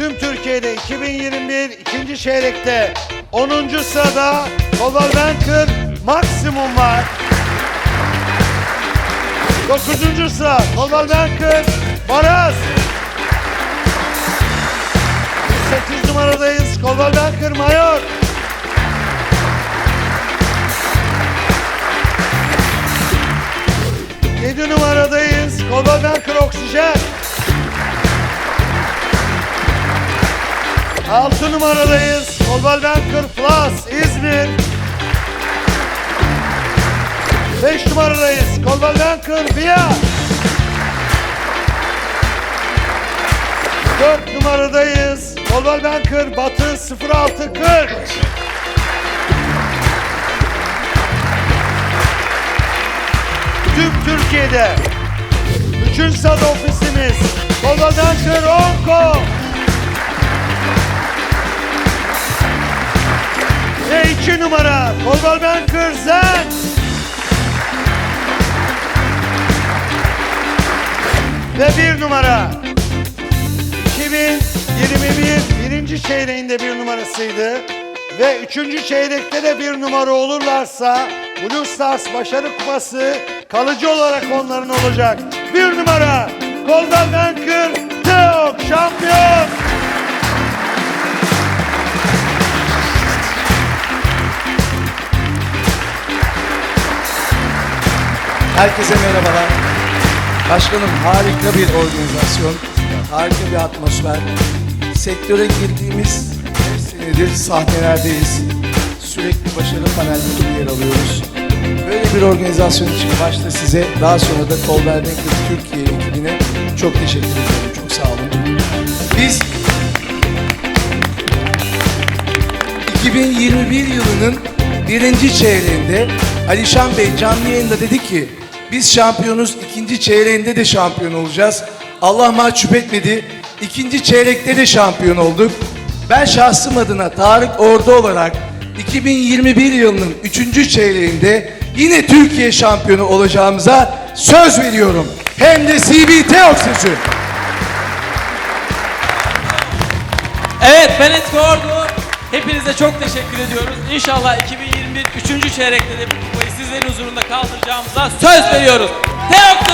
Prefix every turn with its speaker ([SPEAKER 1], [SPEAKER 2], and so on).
[SPEAKER 1] tüm Türkiye'de 2021 ikinci çeyrekte 10. sırada Global Banker maksimum var. 9. sıra Global Banker Maraz. 8 numaradayız Global Banker Mayor. Yedi numaradayız. Global Banker Oksijen. Altı numaradayız. Global Banker Plus İzmir. Beş numaradayız. Global Banker Via. Dört numaradayız. Global Banker Batı 0640. Tüm Türkiye'de Üçüncü sırada ofisimiz Global Banker Onko Ve iki numara Global Banker Zen Ve bir numara 2021 birinci çeyreğinde bir numarasıydı. Ve üçüncü çeyrekte de bir numara olurlarsa Blue Stars Başarı Kupası kalıcı olarak onların olacak. Bir numara Golden Banker Teok şampiyon.
[SPEAKER 2] Herkese merhabalar. Başkanım harika bir organizasyon, harika bir atmosfer. Sektöre girdiğimiz 5 senedir sahnelerdeyiz. Sürekli başarılı panellerinde yer alıyoruz. Böyle bir organizasyon için başta size, daha sonra da Colbert Türkiye ekibine çok teşekkür ediyorum. Çok sağ olun. Biz 2021 yılının birinci çeyreğinde Alişan Bey canlı yayında dedi ki biz şampiyonuz ikinci çeyreğinde de şampiyon olacağız. Allah mahcup etmedi. İkinci çeyrekte de şampiyon olduk. Ben şahsım adına Tarık Ordu olarak 2021 yılının üçüncü çeyreğinde yine Türkiye şampiyonu olacağımıza söz veriyorum. Hem de CBT Oksijü.
[SPEAKER 3] Evet Etki Ordu. Hepinize çok teşekkür ediyoruz. İnşallah 2021 3. çeyrekte de bu kupayı sizlerin huzurunda kaldıracağımıza söz veriyoruz. Teok